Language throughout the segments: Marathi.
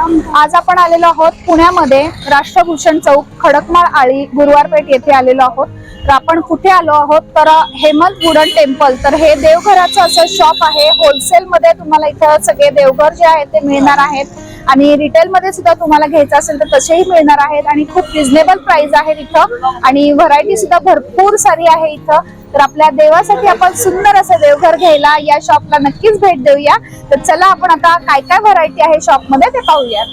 आज आपण आलेलो आहोत पुण्यामध्ये राष्ट्रभूषण चौक खडकमाळ आळी गुरुवारपेठ येथे आलेलो आहोत. तर आपण कुठे आलो आहोत? तर हेमंत वुडन टेम्पल. तर हे देवघराचं असं शॉप आहे. होलसेल मध्ये तुम्हाला इथं सगळे देवघर जे आहेत ते मिळणार आहेत. आणि रिटेलमध्ये सुद्धा तुम्हाला घ्यायचं असेल तर तसेही मिळणार आहेत आणि खूप रिझनेबल प्राइस आहे इथं. आणि व्हरायटी सुद्धा भरपूर सारी आहे इथं. तर आपल्या देवासाठी आपण सुंदर असं देवघर घ्यायला या शॉपला नक्कीच भेट देऊया. तर चला आपण आता काय काय व्हरायटी आहे शॉपमध्ये ते पाहूया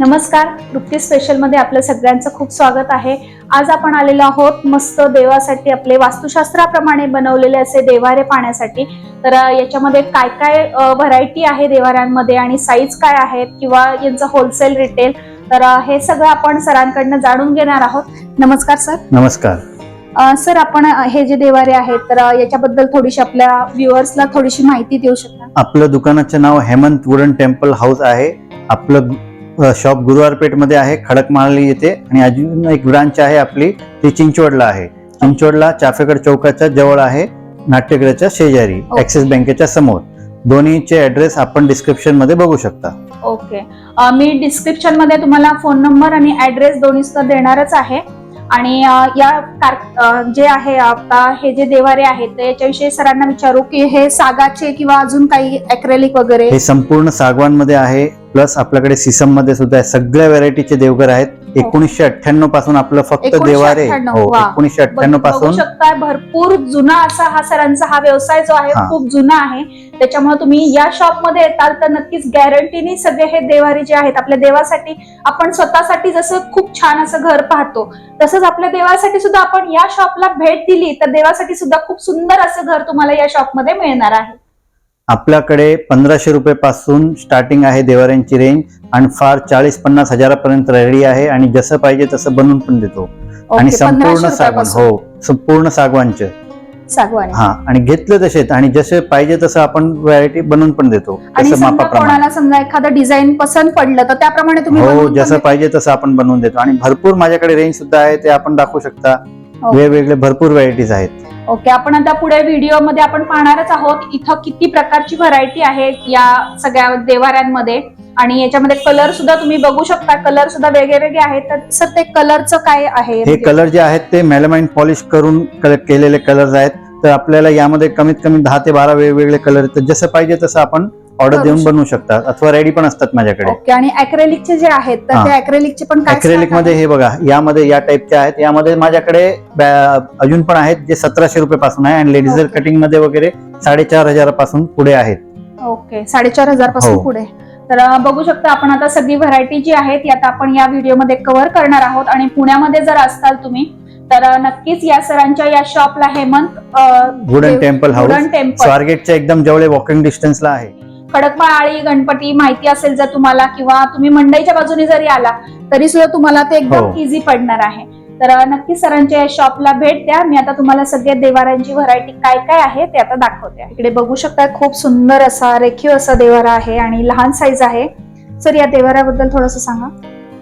नमस्कार तृप्ती स्पेशलमध्ये आपलं सगळ्यांचं खूप स्वागत आहे. आज आपण आलेलो आहोत मस्त देवासाठी आपले वास्तुशास्त्राप्रमाणे बनवलेले असे देवारे पाहण्यासाठी. तर याच्यामध्ये काय काय व्हरायटी आहे देवाऱ्यांमध्ये आणि साईज काय आहेत किंवा यांचं होलसेल रिटेल तर हे सगळं आपण सरांकडनं जाणून घेणार आहोत. नमस्कार सर. नमस्कार. सर आपण हे जे देवारे आहेत तर याच्याबद्दल थोडीशी आपल्या व्ह्युअर्सला थोडीशी माहिती देऊ शकता? आपलं दुकानाचं नाव हेमंत वुडन टेम्पल हाऊस आहे. आपलं शॉप गुरुवारपेठमध्ये आहे खडकमाळली येथे. आणि अजून एक ब्रांच आहे आपली ती चिंचवडला आहे. चिंचवडला चाफेकर चौकाच्या जवळ आहे नाट्यगृहाच्या शेजारी. ऍक्सिस बँकेच्या समोर. दोन्हीचे ऍड्रेस आपण डिस्क्रिप्शनमध्ये बघू शकता. ओके. मी डिस्क्रिप्शनमध्ये तुम्हाला फोन नंबर आणि ऍड्रेस दोन्ही सुद्धा देणारच आहे. आणि या कार जे आहे आता हे जे देवारे आहेत तर याच्याविषयी सरांना विचारू की हे सागाचे किंवा अजून काही अक्रेलिक वगैरे? हे संपूर्ण सागवानमध्ये आहे. प्लस आपल्याकडे सिसममध्ये सुद्धा सगळ्या व्हरायटीचे देवघर आहेत. एकोणीसशे अठ्ठ्याण्णवपासून आपलं फक्त 1998, देवारे हो. एकोणीसशे अठ्ठ्याण्णव बघू पासून शकता भरपूर जुना असा हा सरांचा हा व्यवसाय जो आहे हा. खूप जुना आहे. त्याच्यामुळे तुम्ही या शॉपमध्ये येताल तर नक्कीच गॅरंटीने सगळे हे देवारे जे आहेत आपल्या देवासाठी आपण स्वतःसाठी जसं खूप छान असं घर पाहतो तसंच आपल्या देवासाठी सुद्धा आपण या शॉपला भेट दिली तर देवासाठी सुद्धा खूप सुंदर असं घर तुम्हाला या शॉपमध्ये मिळणार आहे. आपल्याकडे पंधराशे रुपये पासून स्टार्टिंग आहे देवाऱ्यांची रेंज आणि फार चाळीस पन्नास हजारापर्यंत रेडी आहे आणि जसं पाहिजे तसं बनवून पण देतो. आणि संपूर्ण 1500 सागवान रुपयापासून. हो संपूर्ण सागवानचे. सागवानी. हा आणि घेतले तसेच आणि जसे पाहिजे तसं आपण व्हरायटी बनवून पण देतो. कोणाला समजा एखादं डिझाईन पसंत पडलं तर त्याप्रमाणे तुम्ही हो जसं पाहिजे तसं आपण बनवून देतो. आणि भरपूर माझ्याकडे रेंज सुद्धा आहे ते आपण दाखवू शकता. वेगवेगळे भरपूर व्हरायटीज आहेत. ओके आपण आता पुढे व्हिडिओमध्ये आपण पाहणारच आहोत इथं किती प्रकारची व्हरायटी आहे या सगळ्या देवाऱ्यांमध्ये आणि याच्यामध्ये कलर सुद्धा तुम्ही बघू शकता कलर सुद्धा वेगळे वेगळे आहेत. तर सर ते कलरचं काय आहे? हे म्हणजे- कलर जे आहेत ते मेलमाइन पॉलिश करून कल- केलेले कलर्स आहेत. तर आपल्याला यामध्ये कमीत कमी दहा ते बारा वेगवेगळे कलर जसं पाहिजे तसं आपण ऑर्डर देऊन शकतो. बनवू शकतात अथवा रेडी पण असतात माझ्याकडे. ओके आणि अक्रेलिकचे जे आहेत तर हा. ते अक्रेलिकचे पण काय अक्रेलिकमध्ये हे बघा यामध्ये या टाईपचे आहेत. यामध्ये माझ्याकडे बॅ- अजून पण आहेत जे सतराशे रुपये पासून आहे आणि लेडीजर ओके. कटिंगमध्ये वगैरे साडेचार हजारापासून पुढे आहेत. ओके साडेचार हजारपासून हो. पुढे. तर अं, बघू शकता आपण आता सगळी व्हरायटी जी आहे ती आता आपण या व्हिडिओमध्ये कव्हर करणार आहोत. आणि पुण्यामध्ये जर असताल तुम्ही तर अं, नक्कीच या सरांच्या या शॉपला Hemant um, wooden temple house wooden temple स्वारगेटच्या एकदम जवळ वॉकिंग डिस्टन्सला आहे. खडकमाळ आळी गणपती माहिती असेल जर तुम्हाला किंवा तुम्ही मंडईच्या बाजूने जरी आला तरी सुद्धा तुम्हाला ते एकदम हो. इझी पडणार आहे. तर नक्की सरांच्या शॉपला भेट द्या. मी आता तुम्हाला सगळ्या देवारांची व्हरायटी काय काय आहे ते आता दाखवते. इकडे बघू शकता खूप सुंदर असा रेखीव असा देवारा आहे आणि लहान साईज आहे. सर या देवाऱ्याबद्दल थोडस सांगा.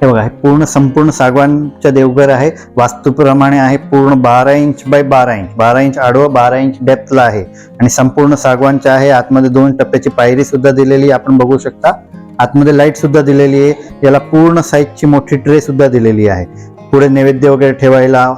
हे बघा हे पूर्ण संपूर्ण सागवानच्या देवघर आहे. वास्तूप्रमाणे आहे पूर्ण बारा इंच बाय बारा इंच. बारा इंच आडवं बारा इंच डेप्थला आहे. आणि संपूर्ण सागवानच्या आहे. आतमध्ये दोन टप्प्याची पायरी सुद्धा दिलेली आपण बघू शकता. आतमध्ये लाइट सुद्धा दिलेली आहे. याला पूर्ण साईजची मोठी ट्रे सुद्धा दिलेली आहे. पुढे नैवेद्य वगैरे ठेवायला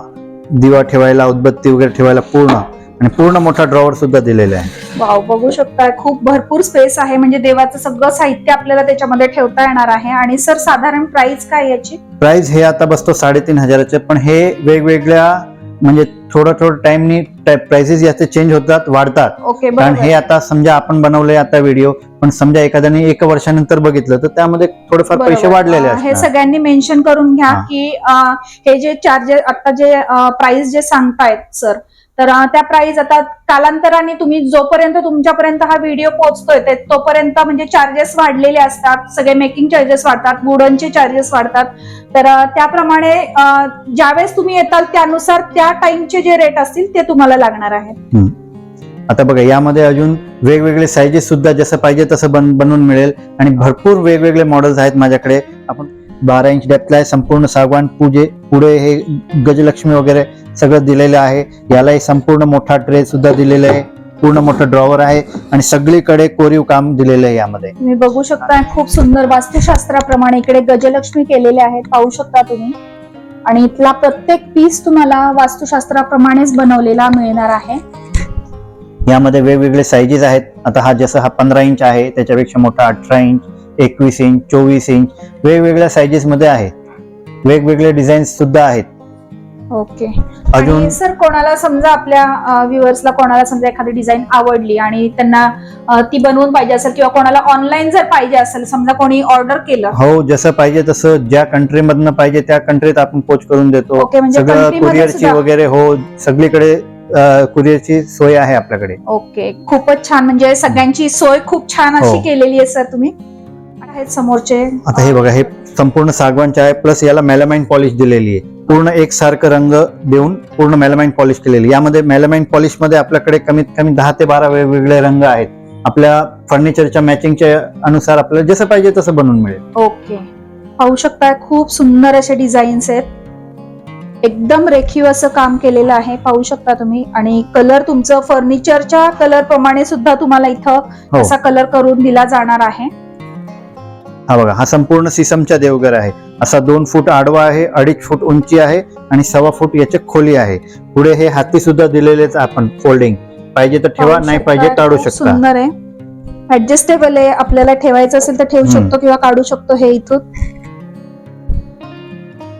दिवा ठेवायला उदबत्ती वगैरे ठेवायला पूर्ण आणि पूर्ण मोठा ड्रॉवर सुद्धा दिलेला आहे. वाव बघू शकता खूप भरपूर स्पेस आहे. म्हणजे देवाचं सगळं साहित्य आपल्याला त्याच्यामध्ये ठेवता येणार आहे. आणि सर साधारण प्राइस काय याची? प्राइस हे आता बसतो साडेतीन हजाराचे. पण हे वेगवेगळ्या म्हणजे थोडं थोडं टाइमनी प्राइसेस याचे चेंज होतात वाढतात. ओके कारण बरोबर हे आता समजा आपण बनवलंय आता व्हिडिओ पण समजा एखाद्याने एक वर्षानंतर बघितलं तर त्यामध्ये थोडेफार पैसे बरोबर. वाढलेले अं, हे असतात. सगळ्यांनी मेन्शन करून घ्या हा. की अं, हे जे चार्जेस आता जे प्राइस जे सांगतायत सर तर त्या प्राइस आता कालांतराने तुम्ही जोपर्यंत तुमच्यापर्यंत हा व्हिडिओ पोहोचतोय ते तोपर्यंत म्हणजे चार्जेस वाढलेले असतात. सगळे मेकिंग चार्जेस वाढतात वुडनचे चार्जेस वाढतात. तर त्याप्रमाणे ज्यावेळेस तुम्ही येताल त्यानुसार त्या टाइमचे जे रेट असतील ते तुम्हाला लागणार आहे आता बघा यामध्ये अजून वेगवेगळे साईजेस सुद्धा जसं पाहिजे तसं बन बनवून मिळेल. आणि भरपूर वेगवेगळे मॉडेल्स आहेत माझ्याकडे. आपण बारा इंच डेप्थला आहे संपूर्ण सागवान पूजे पुढे हे गजलक्ष्मी वगैरे सगळं दिलेलं आहे. यालाही संपूर्ण मोठा ट्रे सुद्धा दिलेला आहे. पूर्ण मोठं ड्रॉवर आहे आणि सगळीकडे कोरीव काम दिलेलं आहे यामध्ये. तुम्ही बघू शकता खूप सुंदर वास्तुशास्त्राप्रमाणे इकडे गजलक्ष्मी केलेले आहेत. पाहू शकता तुम्ही. आणि इथला प्रत्येक पीस तुम्हाला वास्तुशास्त्राप्रमाणेच बनवलेला मिळणार आहे. यामध्ये वेगवेगळे साईजेस आहेत. आता हा जसं हा पंधरा इंच आहे त्याच्यापेक्षा मोठा अठरा इंच एकवीस इंच चोवीस इंच वेगवेगळ्या साईजेस मध्ये आहे. वेगवेगळे डिझाईन्स सुद्धा आहेत. ओके. अजून आणि सर कोणाला समजा आपल्या व्ह्युअर्सला कोणाला समजा एखादी डिझाईन आवडली आणि त्यांना ती बनवून पाहिजे असेल किंवा कोणाला ऑनलाईन जर पाहिजे असेल समजा कोणी ऑर्डर केलं. हो जसं पाहिजे तसं ज्या कंट्री मधनं पाहिजे त्या कंट्रीत आपण पोच करून देतो. म्हणजे सगळं कुरिअरची वगैरे हो सगळीकडे कुरिअरची सोय आहे आपल्याकडे. ओके खूपच छान. म्हणजे सगळ्यांची सोय खूप छान अशी हो. केलेली आहे सर तुम्ही. आहेत समोरचे. आता हे बघा हे संपूर्ण सागवानचे आहे प्लस याला मेलामाइन पॉलिश दिलेली आहे. पूर्ण एकसारखं रंग देऊन पूर्ण मेलामाइन पॉलिश केलेली यामध्ये मेलामाइन पॉलिशमध्ये आपल्याकडे कमीत कमी दहा ते बारा वेगवेगळे रंग आहेत. आपल्या फर्निचरच्या मॅचिंगच्या अनुसार आपल्याला जसं पाहिजे तसं बनवून मिळेल. ओके. पाहू शकताय खूप सुंदर असे डिझाईन्स आहेत. एकदम रेखीव असं काम केलेलं आहे पाहू शकता तुम्ही. आणि कलर तुमचं फर्निचरच्या कलर प्रमाणे सुद्धा तुम्हाला इथं हो. असा कलर करून दिला जाणार आहे. हा बघा हा संपूर्ण सिसमचा देवघर आहे. असा दोन फूट आडवा आहे अडीच फूट उंची आहे आणि सव्वा फूट याची खोली आहे. पुढे हे हाती सुद्धा दिलेलेच आपण फोल्डिंग. पाहिजे तर ठेवा नाही पाहिजे काढू शकता. सुंदर आहे. ऍडजस्टेबल आहे. आपल्याला ठेवायचं असेल तर ठेवू. शकतो किंवा काढू शकतो हे इथून.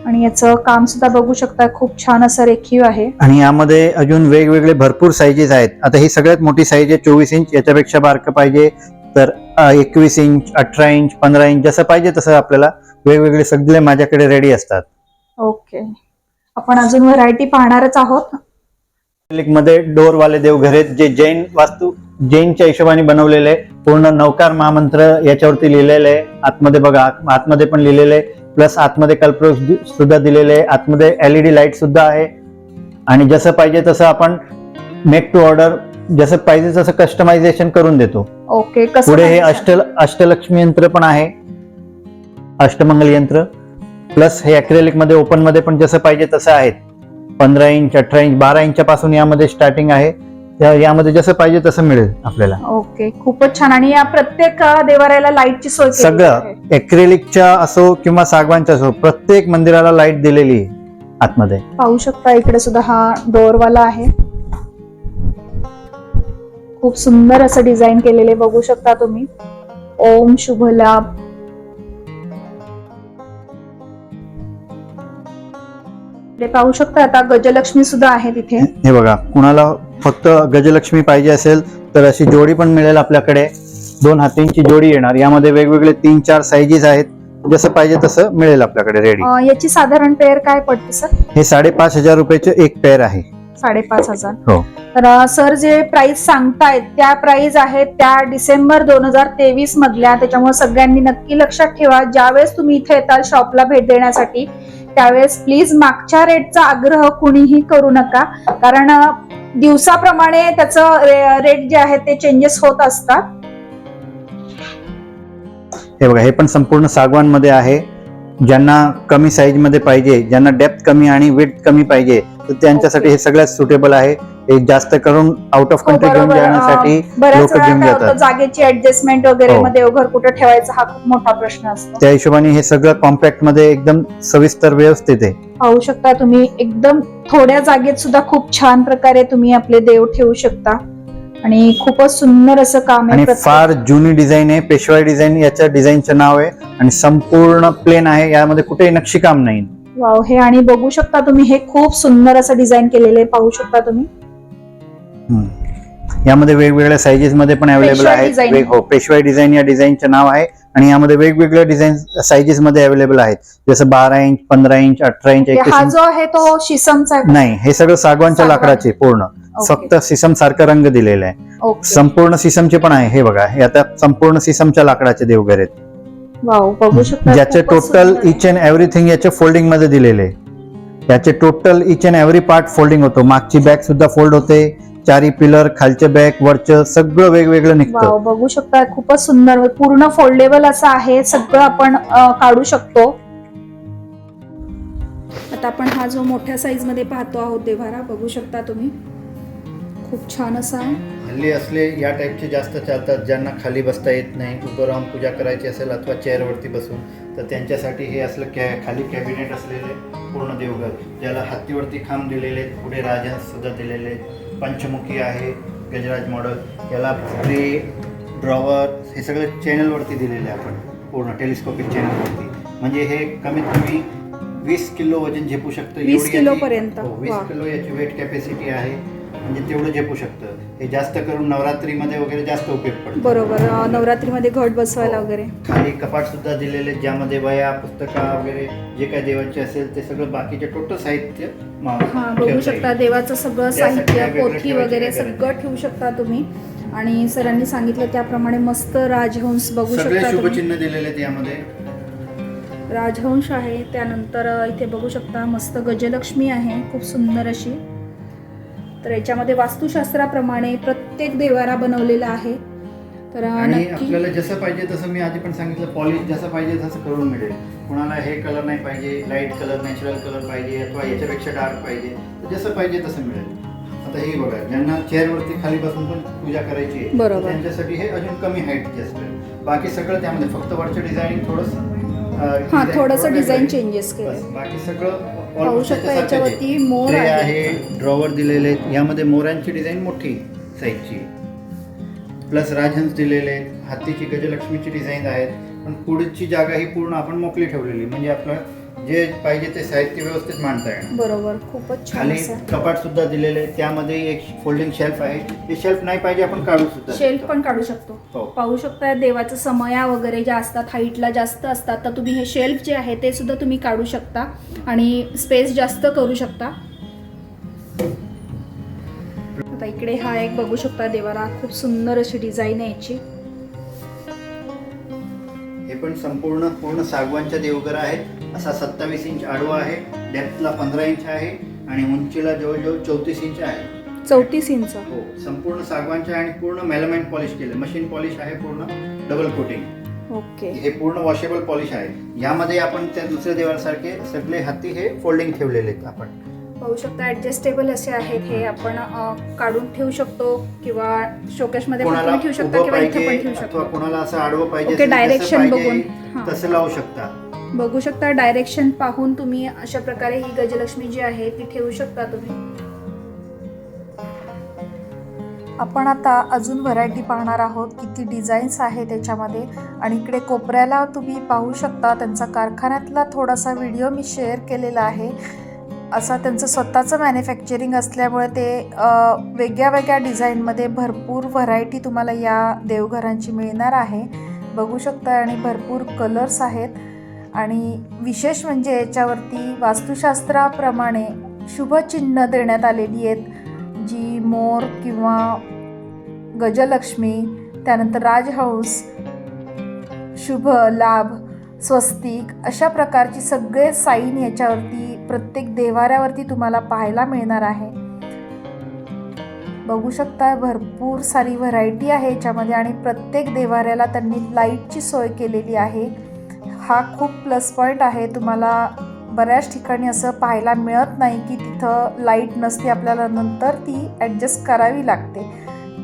आणि याचं काम सुद्धा बघू शकता. खूप छान असं रेखीव आहे. आणि यामध्ये अजून वेगवेगळे भरपूर साईजेस आहेत. आता ही सगळ्यात मोठी साईज आहे चोवीस इंच याच्यापेक्षा बारकं पाहिजे तर एकवीस इंच अठरा इंच पंधरा इंच जसं पाहिजे तसं आपल्याला वेगवेगळे सगळे माझ्याकडे रेडी असतात. ओके आपण अजून व्हरायटी पाहणारच आहोत. मध्ये डोर वाले देवघर जे जैन वास्तू जैनच्या हिशोबाने बनवलेले. पूर्ण नौकार महामंत्र याच्यावरती लिहिलेलं आहे. आतमध्ये बघा आत- आतमध्ये पण लिहिलेलं प्लस आतमध्ये कल्पवृक्ष सुद्धा दिलेले आहे. आतमध्ये एलईडी लाइट सुद्धा आहे. आणि जसं पाहिजे तसं आपण मेक टू ऑर्डर जसं पाहिजे तसं कस्टमायझेशन करून देतो. ओके कसं पुढे हे करायचं? अष्ट अष्टलक्ष्मी यंत्र पण आहे. अष्टमंगल यंत्र. प्लस हे अक्रेलिकमध्ये ओपनमध्ये पण जसं पाहिजे तसं आहेत. पंधरा इंच अठरा इंच बारा इंच पासून यामध्ये स्टार्टिंग आहे. त्या- यामध्ये जसं पाहिजे तसं मिळेल आपल्याला. ओके खूपच छान. आणि या प्रत्येक अ, देवाऱ्याला लाईटची सोय केलेली सगळं. एक्रेलिकच्या असो किंवा सागवानच्या असो प्रत्येक मंदिराला लाइट दिलेली आहे आतमध्ये. पाहू शकता इकडे सुद्धा हा डोअरवाला आहे. खूप सुंदर असं डिझाईन केलेले बघू शकता तुम्ही. ओम शुभ लाभ पाहू शकता आता गजलक्ष्मी सुद्धा आहे तिथे. हे बघा कुणाला फक्त गजलक्ष्मी पाहिजे असेल तर अशी जोडी पण मिळेल आपल्याकडे. दोन हातींची जोडी येणार. यामध्ये वेगवेगळे तीन चार साईजेस आहेत. जसं पाहिजे तसं मिळेल आपल्याकडे रेडी याची साधारण पेअर काय पडते सर हे साडेपाच हजार रुपयाचे एक पेअर आहे. साडेपाच हजार. हो. तर सर जे प्राइस सांगतायत त्या प्राइस आहेत त्या डिसेंबर दोन हजार तेवीस मधल्या. त्याच्यामुळे सगळ्यांनी नक्की लक्षात ठेवा. ज्यावेळेस तुम्ही इथे येताल शॉपला भेट देण्यासाठी त्यावेळेस प्लीज मागच्या रेटचा आग्रह कुणीही करू नका. कारण दिवसाप्रमाणे त्याचं रेट जे आहे ते चेंजेस होत असतात. हे बघा हे पण संपूर्ण सागवानमध्ये आहे. ज्यांना कमी साईजमध्ये पाहिजे ज्यांना डेप्थ कमी आणि वेट कमी पाहिजे तर त्यांच्यासाठी हे सगळ्यात सुटेबल आहे. हे जास्त करून आउट ऑफ कंट्री घेऊन. जाण्यासाठी लोक घेऊन जातात. जागेची ऍडजस्टमेंट वगैरे हो. मग देवघर कुठं ठेवायचं हा खूप मोठा प्रश्न असतो. त्या हिशोबाने हे सगळं कॉम्पॅक्टमध्ये एकदम सविस्तर व्यवस्थित आहे. पाहू शकता तुम्ही एकदम थोड्या जागेत सुद्धा खूप छान प्रकारे तुम्ही आपले देव ठेवू शकता. आणि खूपच सुंदर असं काम आहे प्रत्येक- फार जुनी डिझाईन आहे पेशवाई डिझाईन याच्या डिझाईनचं नाव आहे. आणि संपूर्ण प्लेन आहे यामध्ये कुठेही नक्षीकाम नाही. वाव हे आणि बघू शकता तुम्ही हे खूप सुंदर असं डिझाईन केलेलं आहे पाहू शकता तुम्ही. यामध्ये वेगवेगळ्या साईजेस मध्ये पण अवेलेबल आहेत. हो पेशवाई डिझाईन या डिझाईनचं नाव आहे. आणि यामध्ये वेगवेगळ्या डिझाईन साईजेस मध्ये अवेलेबल आहेत. जसं बारा इंच पंधरा इंच अठरा इंच हा इंच जो आहे तो शिसमचा नाही हे सगळं सागवानच्या सागवान. लाकडाचे पूर्ण. फक्त सिसम सारखा रंग दिलेला आहे. संपूर्ण सिसमचे पण आहे हे बघा. हे आता संपूर्ण सिसमच्या लाकडाचे देवघर आहेत. वाव बघू शकता ज्याचे टोटल. इच अँड एव्हरीथिंग याचे फोल्डिंगमध्ये दिलेले. याचे total each and every part folding होतो. मागची बॅग सुद्धा फोल्ड होते. चारी पिलर खालचे बॅग वरचं सगळं वेगवेगळं निघतं. बघू शकता खूपच सुंदर पूर्ण फोल्डेबल असं आहे. सगळं आपण काढू शकतो. आता आपण हा जो मोठ्या साईजमध्ये पाहतो आहोत देव्हारा बघू शकता तुम्ही. खूप छान असा हल्ली असले या टाईपचे जास्त चालतात ज्यांना खाली बसता येत नाही उभं राहून पूजा करायची असेल अथवा चेअरवरती बसून तर त्यांच्यासाठी हे असलं कॅ खाली कॅबिनेट असलेले पूर्ण देवघर ज्याला हत्तीवरती खांब दिलेले आहेत पुढे राजहंस सुद्धा दिलेले आहेत पंचमुखी आहे गजराज मॉडल याला प्ले ड्रॉवर हे सगळं चॅनलवरती दिलेलं आपण पूर्ण टेलिस्कोपिक चॅनलवरती म्हणजे हे कमीत कमी वीस किलो वजन झेपू शकतं 20 एवढी याची- किलोपर्यंत. हो, वीस. किलो याची वेट कॅपॅसिटी आहे म्हणजे तेवढं झेपू शकतं. हे जास्त करून नवरात्रीमध्ये वगैरे जास्त उपयोग पडतो. बरोबर. अ, नवरात्रीमध्ये घट बसवायला हो. वगैरे. खाली कपाट सुद्धा दिलेले आहेत, ज्यामध्ये वया पुस्तका वगैरे जे काय देवाचे असेल ते सगळं बाकीचे टोटल साहित्य म- हा बघू ठेवता शकता. येईल. देवाचं सगळं त्यासाठी साहित्य पोथी ठेवायची वगैरे गरज सगळं ठेवू शकता तुम्ही. आणि सरांनी सांगितलं त्याप्रमाणे मस्त राजहंस बघू सगळे शकता तुम्ही. शुभचिन्ह दिलेले आहेत यामध्ये. राजहंस आहे त्यानंतर अ, इथे बघू शकता मस्त गजलक्ष्मी आहे खूप सुंदर अशी. तर याच्यामध्ये वास्तुशास्त्राप्रमाणे प्रत्येक देवारा बनवलेला आहे. तर आणि आपल्याला जसं पाहिजे तसं मी आधी पण सांगितलं पॉलिश जसं पाहिजे तसं करून मिळेल. कोणाला हे कलर नाही पाहिजे लाइट कलर नॅचरल कलर पाहिजे अथवा याच्यापेक्षा डार्क पाहिजे तर जसं पाहिजे तसं मिळेल. आता हे बघा ज्यांना चेअरवरती खाली बसून पण पूजा करायची आहे. त्यांच्यासाठी हे अजून कमी हाईटचे असतं बाकी सगळं त्यामध्ये फक्त वरचं डिझायनिंग थोडंसं हा थोडंसं डिझाईन. चेंजेस केले. बाकी सगळं पाहू शकता. याच्यावरती मोर आहे. ड्रॉवर दिलेले आहेत यामध्ये मोरांची डिझाईन मोठी साईजची प्लस राजहंस दिलेले आहेत हत्तीची गजलक्ष्मीची डिझाईन आहेत. पण पुढची जागा ही पूर्ण आपण मोकळी ठेवलेली म्हणजे आपलं जे पाहिजे ते साहित्य व्यवस्थित मांडता येणार. बरोबर खूपच छान असं. कपाट सुद्धा दिलेले आहे त्यामध्ये एक फोल्डिंग शेल्फ आहे. ते शेल्फ नाही पाहिजे आपण काढू सुद्धा शेल्फ शकतो. पण काढू शकतो. हो. पाहू शकता देवाचं समया वगैरे ज्या असतात हाईटला जास्त असतात तर तुम्ही हे शेल्फ जे आहे ते सुद्धा तुम्ही काढू शकता. आणि स्पेस जास्त करू शकता. आता इकडे हा एक बघू शकता देवाला खूप सुंदर अशी डिझाईन आहे याची हे पण संपूर्ण पूर्ण सागवानच्या देवघर आहेत. असा सत्तावीस इंच आडवा आहे. डेप्थला पंधरा इंच आहे आणि उंचीला जवळजवळ चौतीस इंच आहे. चौतीस इंच. हो संपूर्ण सागवानच्या आणि पूर्ण मेलामाइन पॉलिश केलं. मशीन पॉलिश आहे पूर्ण. Double coating okay. हे पूर्ण वॉशेबल पॉलिश आहे. यामध्ये आपण त्या दुसऱ्या देवासारखे सगळे हत्ती हे फोल्डिंग ठेवलेले आहेत आपण. पाहू शकता ऍडजस्टेबल असे आहेत हे आपण काढून ठेवू शकतो किंवा शोकेशमध्ये पण कोणाला तुम्ही ठेवू शकता किंवा इथे पण ठेवू शकता. कोणाला असं आडवं पाहिजे पाहिजे, बघून. तसं लावू शकता. बघू शकता डायरेक्शन पाहून तुम्ही अशा प्रकारे ही गजलक्ष्मी जी आहे ती ठेवू शकता तुम्ही. आपण आता अजून व्हरायटी पाहणार आहोत किती डिझाईन्स आहे त्याच्यामध्ये. आणि इकडे कोपऱ्याला तुम्ही पाहू शकता त्यांचा कारखान्यातला थोडासा व्हिडिओ मी शेअर केलेला आहे. असा त्यांचं स्वतःचं मॅन्युफॅक्चरिंग असल्यामुळे ते वेगळ्या वेगळ्या डिझाईनमध्ये भरपूर व्हरायटी तुम्हाला या देवघरांची मिळणार आहे. बघू शकता आणि भरपूर कलर्स आहेत. आणि विशेष म्हणजे याच्यावरती वास्तुशास्त्राप्रमाणे शुभचिन्ह देण्यात आलेली आहेत जी मोर किंवा गजलक्ष्मी त्यानंतर राजहंस शुभ लाभ स्वस्तिक अशा प्रकारची सगळे साईन याच्यावरती प्रत्येक देवाऱ्यावरती तुम्हाला पाहायला मिळणार आहे. बघू शकता भरपूर सारी व्हरायटी आहे याच्यामध्ये आणि प्रत्येक देवाऱ्याला त्यांनी लाईटची सोय केलेली आहे. हा खूप प्लस पॉईंट आहे. तुम्हाला बऱ्याच ठिकाणी असं पाहायला मिळत नाही की तिथं लाइट नसते आपल्याला. नंतर ती ॲडजस्ट करावी लागते.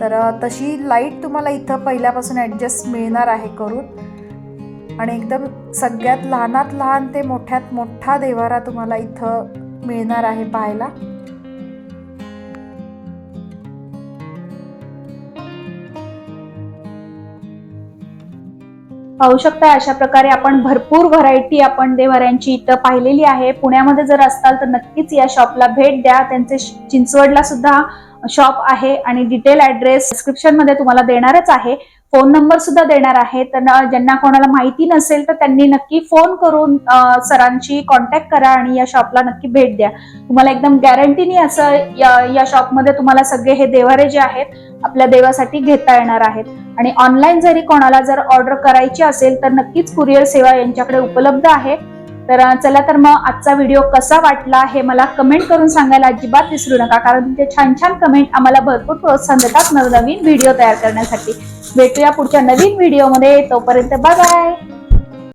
तर तशी लाइट तुम्हाला इथं पहिल्यापासून ॲडजस्ट मिळणार आहे करून. आणि एकदम सगळ्यात लहानात लहान ते मोठ्यात मोठा देवारा तुम्हाला इथं मिळणार आहे पाहायला. पाहू शकता अशा प्रकारे आपण भरपूर व्हरायटी आपण देवऱ्यांची इथं पाहिलेली आहे. पुण्यामध्ये जर असाल तर नक्कीच या शॉपला भेट द्या. त्यांचे चिंचवडला सुद्धा शॉप आहे आणि डिटेल ऍड्रेस डिस्क्रिप्शनमध्ये तुम्हाला देणारच आहे. फोन नंबर सुद्धा देणार आहे तर ज्यांना कोणाला माहिती नसेल तर त्यांनी नक्की फोन करून सरांची सरांशी कॉन्टॅक्ट करा आणि या शॉपला नक्की भेट द्या. तुम्हाला एकदम गॅरंटीनी असं या, या शॉपमध्ये तुम्हाला सगळे हे देवारे जे आहेत आपल्या देवासाठी घेता येणार आहेत. आणि ऑनलाईन जरी कोणाला जर ऑर्डर करायची असेल तर नक्कीच कुरिअर सेवा यांच्याकडे उपलब्ध आहे. तर चला तर मग आजचा व्हिडिओ कसा वाटला हे मला कमेंट करून सांगायला अजिबात विसरू नका. कारण तुमचे छान छान कमेंट आम्हाला भरपूर प्रोत्साहन देतात नवनवीन व्हिडिओ तयार करण्यासाठी. भेटूया पुढच्या नवीन व्हिडिओमध्ये तोपर्यंत बाय बाय